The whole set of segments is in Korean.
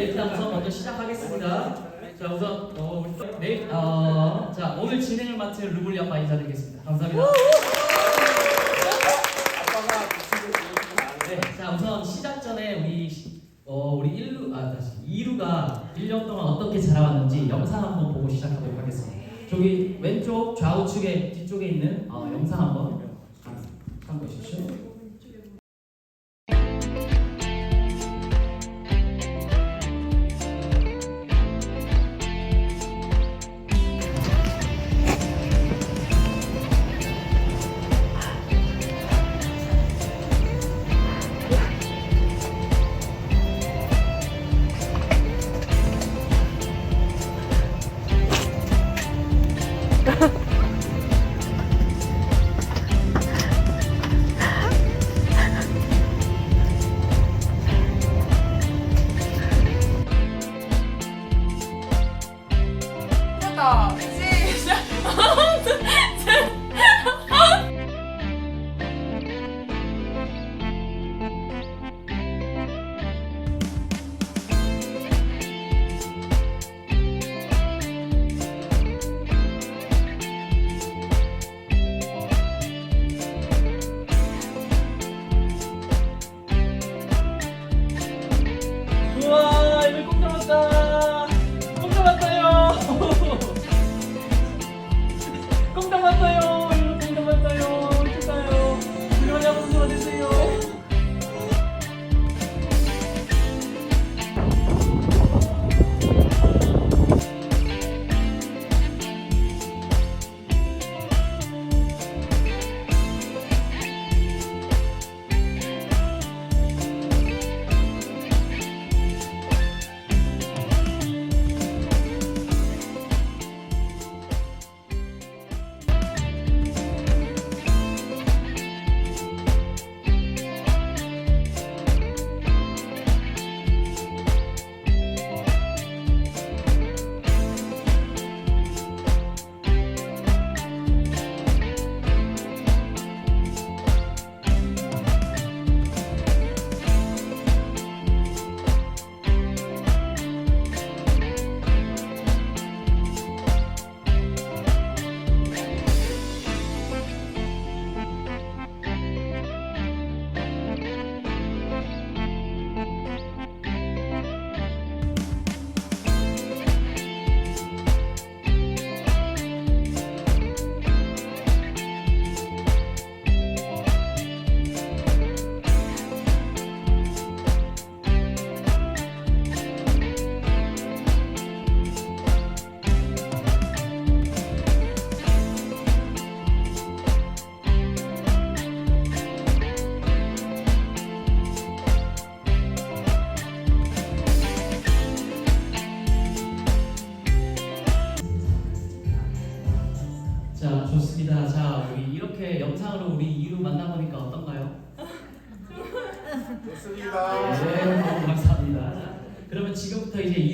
네, 일단 우선 먼저 시작하겠습니다. 자, 우선 어, 네, 어, 자 오늘 진행을 맡은 루블리 아빠 인사드리겠습니다. 감사합니다. 네, 자 우선 시작 전에 우리 시- 어, 우리 1루 아 다시 2루가 1년 동안 어떻게 자라왔는지 영상 한번 보고 시작하도록 하겠습니다. 저기 왼쪽 좌우측에 뒤쪽에 있는 어, 영상 한번 참고해 주십시오.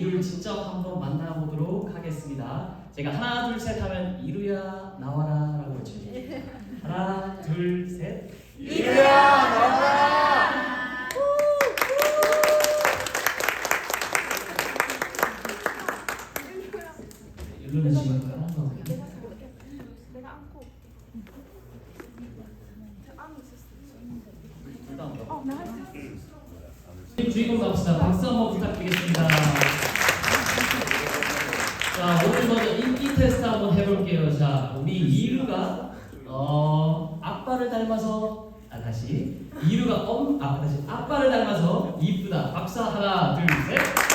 이루를 직접 한번 만나보도록 하겠습니다. 제가 하나, 둘, 셋 하면 이루야 나와라라고 외쳐주세요. 하나, 둘, 셋. 이리야 나와라. 이루는 지금 하나도 없네. 내가 안고. 안고 있었어. 일단 어, 나 할 수 있어. 주인공 갑시다. 박수 한번 부탁드리겠습니다. 자, 오늘 먼저 인기 테스트 한번 해볼게요. 자, 우리 이루가 어 아빠를 닮아서 아 다시 이루가 엄아 다시 아빠를 닮아서 이쁘다. 박수 하나, 둘, 셋.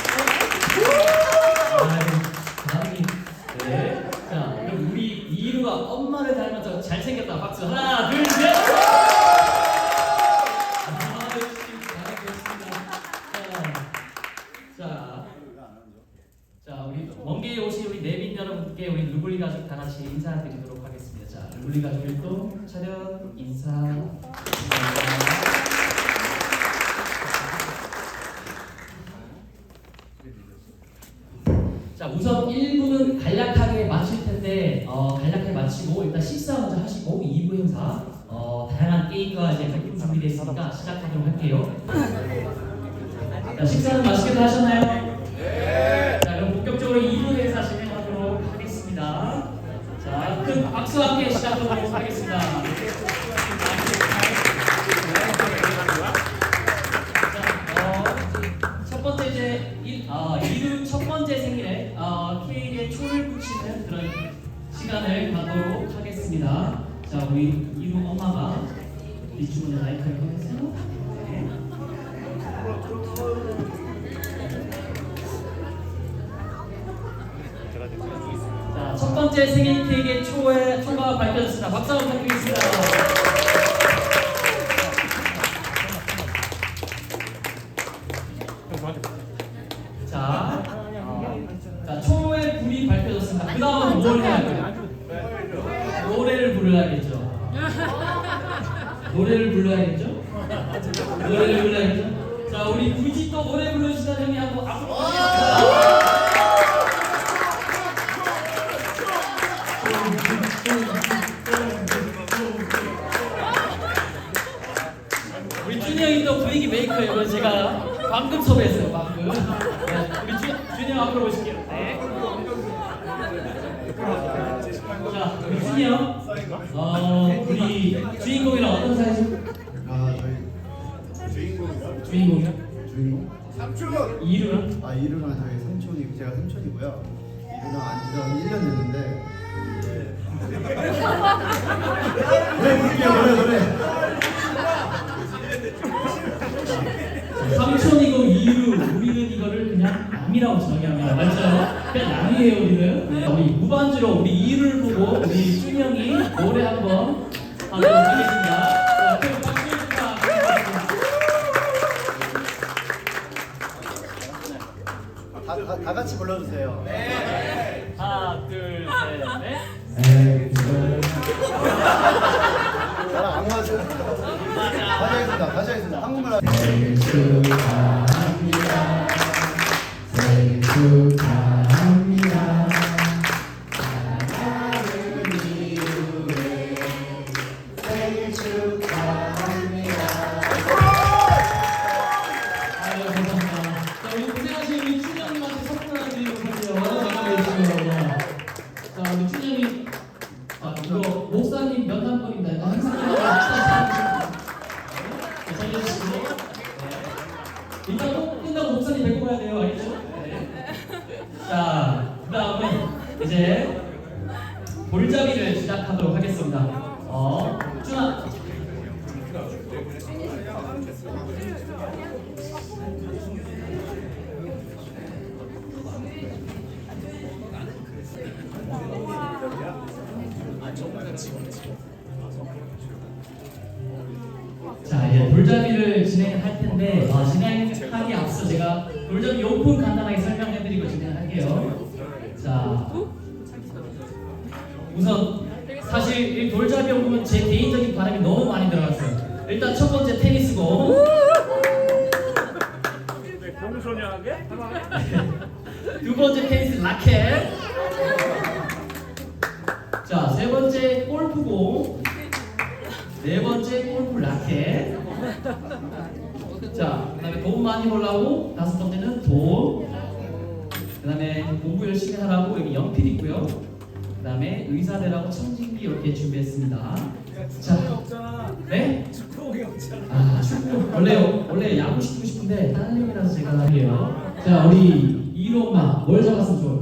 일동 차렷 인사. 자, 우선 1부는 간략하게 마칠 텐데 어, 간략하게 마치고 일단 식사 먼저 하시고 2부 행사 어, 다양한 게임과 이제 활동 준비되어 있으니까 시작하도록 할게요. 자, 식사는 맛있게 다 하셨나요? 시간을 갖도록 하겠습니다. 자, 우리 이루 엄마가 뒷주문에 마이크를 꺼내세요. 네. 자, 첫 번째 생일 케이크의 초의 초가 밝혀졌습니다. 박수 한번 부탁드리겠습니다. 노래를 불러야겠죠? 노래를 불러야겠죠? 자, 우리 굳이 또 노래 불러주시다 형이 하고 앞으로 가겠습니다. 우리 준이 형이 또 분위기 메이커예요. 이거 제가 방금 섭외했어요. 방금. 네, 우리 준, 준이 형 앞으로 오실게요. 네. 자, 우리 준이 형. 어, 우리 주인공이랑 어떤 사이죠? 아 저희 주인공이요? 주인공이요? 주인공? 삼촌! 이름은? 아 이루랑 저희 삼촌이 제가 삼촌이고요 이루랑 안지 한 1년 됐는데 노래 부를게요 노래 노래 삼촌이고 이유 우리는 이거를 그냥 남이라고 정의합니다 맞죠? 남이에요 우리는? 네, 우리 무반주로 우리 이유를 보고 우리 준영이 노래 한번 하도록 하겠습니다. 자, 큰 박수 부탁드립니다. 다, 다, 다 같이 불러주세요. 하나 둘 셋넷. 나랑 돌잡이 용품 간단하게 설명해드리고 진행할게요. 자 우선 사실 이 돌잡이 용품은 제 개인적인 바람이 너무 많이 들어갔어요. 일단 첫 번째 테니스공, 공소년하게? 두 번째 테니스 라켓, 자 세 번째 골프공, 네 번째 골프 라켓. 자, 그 다음에 돈 많이 벌라고 다섯 번째는 돈. 그 다음에 공부 열심히 하라고 여기 연필 있고요. 그 다음에 의사 되라고 청진기 이렇게 준비했습니다. 자, 네? 아 축구 원래 원래 야구 시키고 싶은데 딸내미라서 제가 할게요. 자, 우리 이로 엄마 뭘 잡았으면 좋을까요?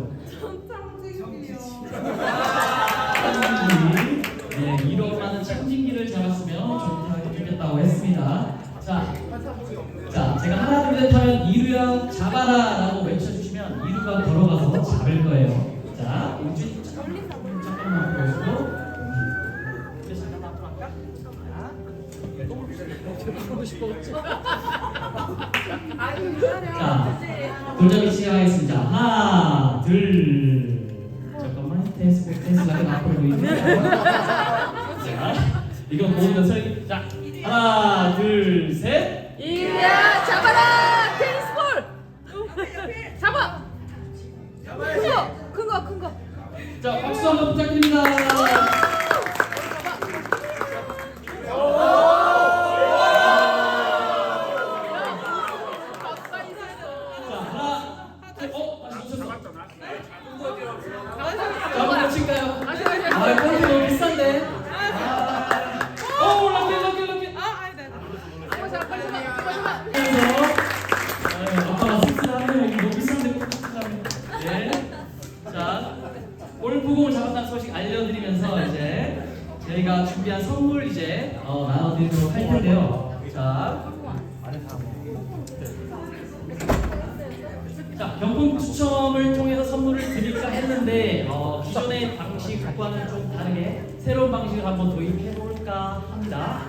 자, 돌잡이 시작하겠습니다. 하나, 둘. 잠깐만, 테스트, 테스트가 앞으로 보이네요. 자, 이거 보면 설계. 자, 하나, 둘, 셋. 이야 잡아라 테니스볼 잡아 큰거 큰 거 큰 거 자, 박수 한번 부탁드립니다. 잡은 부공을 잡았다는 소식 알려드리면서 이제 저희가 준비한 선물 이제 어, 나눠드리도록 할 텐데요. 자, 방식과는 좀 다르게 새로운 방식을 한번 도입해 볼까 합니다.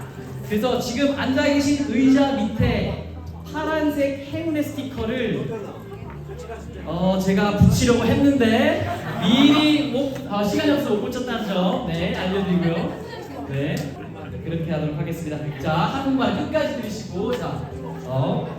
그래서 지금 앉아 계신 의자 밑에 파란색 행운의 스티커를 어 제가 붙이려고 했는데 미리 못 아, 시간이 없어 못 붙였다는 점 네 알려드리고요. 네 그렇게 하도록 하겠습니다. 자 한국말 끝까지 들으시고 자 어.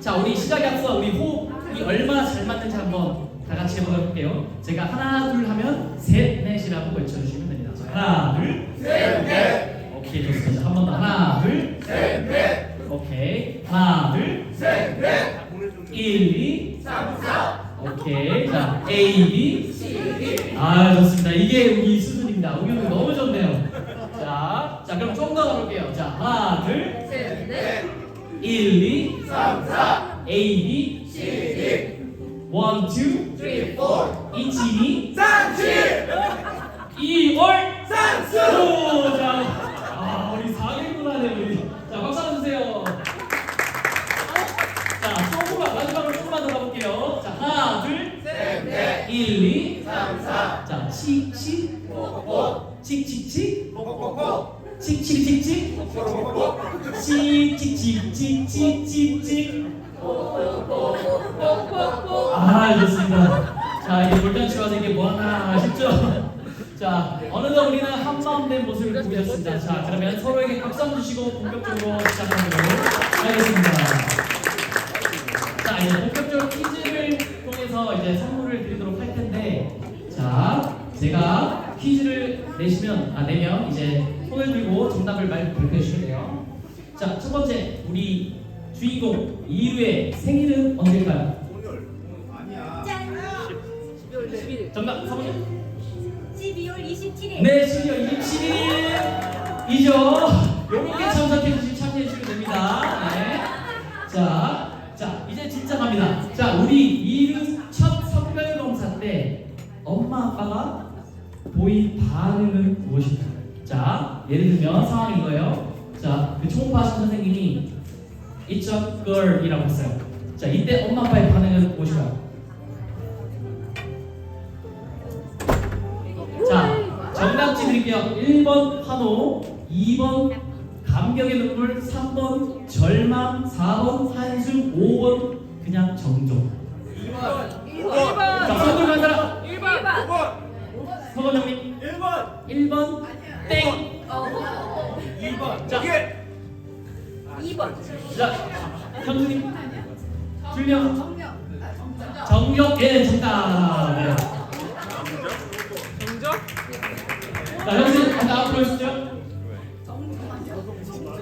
자 우리 시작에 앞서 우리 호흡이 얼마나 잘 맞는지 한번 다 같이 해보도록 할게요. 제가 하나 둘 하면 셋 넷이라고 외쳐주시면 됩니다. 자, 하나 둘 셋 넷. 오케이 좋습니다. 한 번 더. 하나 둘 셋 넷. 오케이. 하나 둘 셋 넷. 1, 2, 3, 4 오케이. 자 A, B, C, D. 아 좋습니다. 이게 우리 수준입니다. 응용이 너무 좋네요. 자, 자 그럼 좀 더 가볼게요. 자 하나 둘. 1, 2, 3, 4 A, B, C, D. 1, 2, 3, 4 이치니 산치 2월 산수 자, 아 우리 4개군 하네 우리 자 박수 한번 주세요. 자 조금만 마지막으로 조금만 더 가볼게요. 자 하나 둘 셋넷 1, 2, 3, 4자 치치. 칙칙칙 칙칙칙칙 칙칙칙칙칙칙 아 좋습니다. 자 이제 돌잔치 와서 이게 뭐 하나 싶죠? 자 어느덧 우리는 한마음 된 모습을 보였습니다. 자 그러면 서로에게 박수 주시고 본격적으로 시작하도록 하겠습니다. 자 이제 본격적으로 퀴즈를 통해서 이제 선물을 드리도록 할 텐데 자 제가 퀴즈를 내시면 아 내면 이제 손을 들고 정답을 말 발표해 주시면 돼요. 자 첫 번째 우리 주인공 이루의 생일은 언제일까요? 짠 12월 11일 정답 사모님. 12월 27일 네, 12월 27일이죠. 요렇게 참석해 주시면 참여해 주시면 됩니다. 네. 자, 자, 이제 진짜 갑니다. 자, 우리 이르 첫 성별 검사 때 엄마 아빠가 보인 반응은 무엇일까요? 자, 예를 들면 상황이 이거예요. 자, 그 하신 선생님이 It's a girl이라고 했어요. 자, 이때 엄마 아빠의 반응은 무엇일까요? 자, 정답지 드릴게요. 1번 환호, 2번 감격의 눈물, 3번 절망, 4번 한숨, 5번 그냥 정적. 1번 자, 손들 간 사람. 1번 1번 서건 형님. 1번 1번 땡. 어 2번 자, 2번 자, 형님. 줄령. 정적. 예, 정답. 네. 정적 자, 형님, 하나 앞으로 오시죠.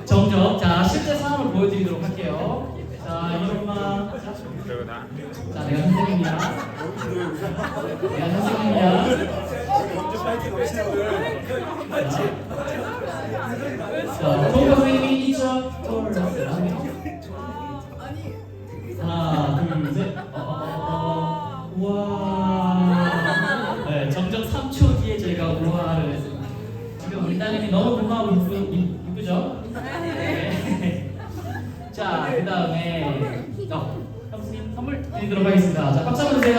정적. 자, 실제 상황을 보여드리도록 할게요. 자, 이엄마 자, 내가 선생님이야. 내가 선생님이야. 자, 동가 선생님이 이쪽 하나, 둘, 셋. 어, 어, 어, 어. 우와. 네, 정적 3초 뒤에 저희가 우와를 했습니다. 지금 우리 따님이 너무 고마워 이쁘, 이- 이쁘죠? 네. 자, 그 다음에 어, 형수님 선물 드리도록 하겠습니다. 자, 박수 한번 주세요.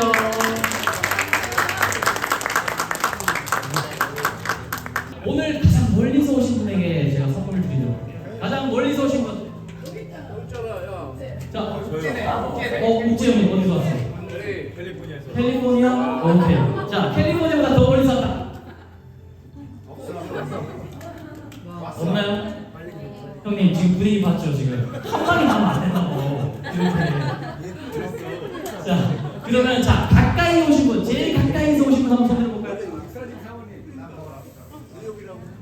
자 그러면 자 가까이 오신 분 제일 가까이서 오신 분 한번 손 들어 볼까요?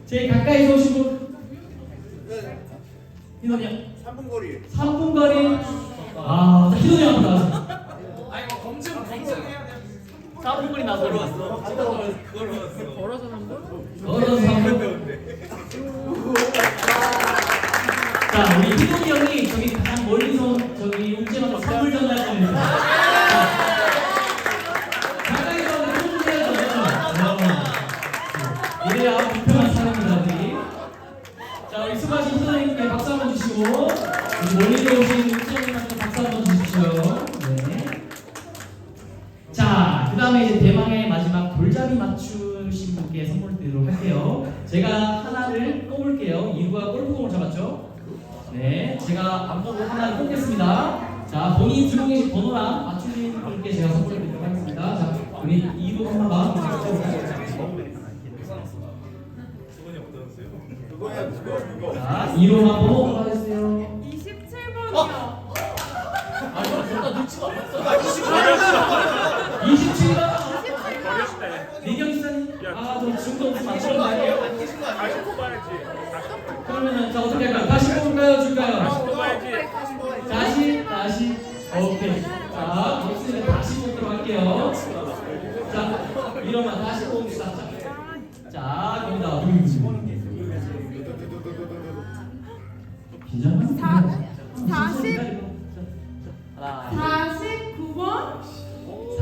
제일 가까이서 오신 분? 희동이 형. 3분 거리. 3분 거리? 아 자, 희동이 형 나와서 아니 뭐 검증 검증해야 돼 4분 거리 나서 걸어서 3분 걸어서 3분 걸어서 3분 자, 우리 희동이 형이 그래야 불편한 사람입니다, 우리. 자, 우리 수고하신 소장님께 박수 한번 주시고, 우리 멀리서 오신 소장님한테 박수 한번 주십시오. 네. 자, 그 다음에 이제 대망의 마지막 골잡이 맞추신 분께 선물 드리도록 할게요. 제가 하나를 뽑을게요. 이유가 골프공을 잡았죠? 네. 제가 앞으로 하나를 뽑겠습니다. 자, 본인 주고 계신 번호랑 이 어떠세요? 그거야 그거 그거. 자, 이루만 번호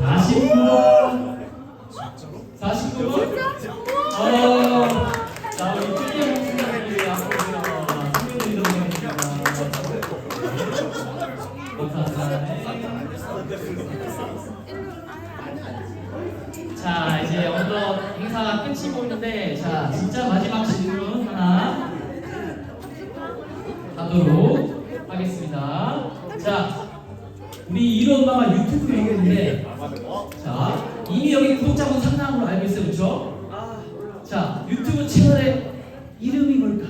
49번. 49번? 어, 자 우리 특이한 목소리 앞으로 승민이 들어가겠습니다. 자 이제 어느덧 행사가 끝이 보이는데 자 진짜 마지막 질문 하나 하도록 하겠습니다. 자 우리 이런 엄마가 유튜브로 얘기했는데 자 이미 여기 구독자분 상당한 걸로 알고 있어요, 그렇죠? 자 유튜브 채널의 이름이 뭘까?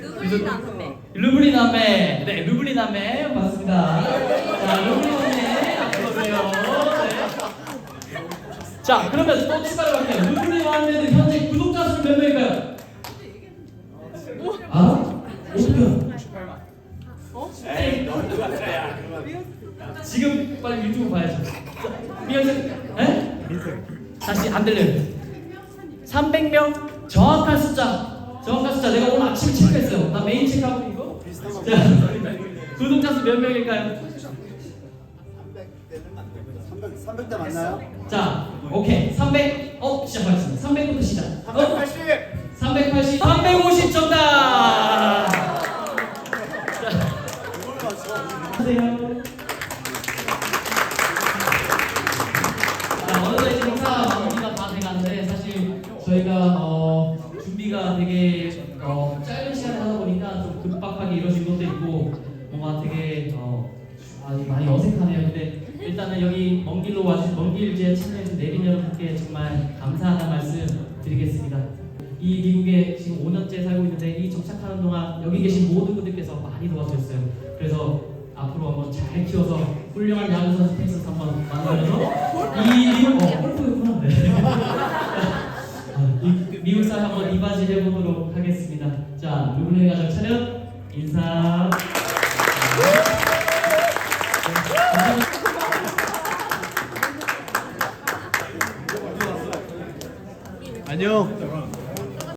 누구리 남매. 루블리 남매, 네 루블리 남매 맞습니다. 자 루블리 남매 앞으로 오세요. 네. 자 그러면 또 추가로 할게요. 루블리 남매는 현재 다시 안 들려요. 300명 정확한 숫자, 정확한 숫자. 내가 오늘 아침에 체크했어요. 나 메인 체크하고 이거. 자, 구독자 수 몇 명일까요? 300, 300대 맞나요? 자, 오케이. 300. 어, 시작하겠습니다. 300부터 시작. 어? 380! 380, 350 정답. 자, 하세요. 저희가 어, 준비가 되게 어, 짧은 시간에 하다 보니까 좀 급박하게 이루어진 것도 있고 뭔가 되게 어, 아주 많이 어색하네요. 근데 일단은 여기 먼 길로 와주신 먼길 이제 참여해주신 내린 여러분께 정말 감사하다는 말씀 드리겠습니다. 이 미국에 지금 5년째 살고 있는데 이 정착하는 동안 여기 계신 모든 분들께서 많이 도와주셨어요. 그래서 앞으로 한번 잘 키워서 훌륭한 야구 선수 텍사스 한번 만들어서 이 미국 어 골프였구나. 네. 아, 이 미국 사회 한번 이바지 해 보도록 하겠습니다. 자 루블레 가족 차렷 인사.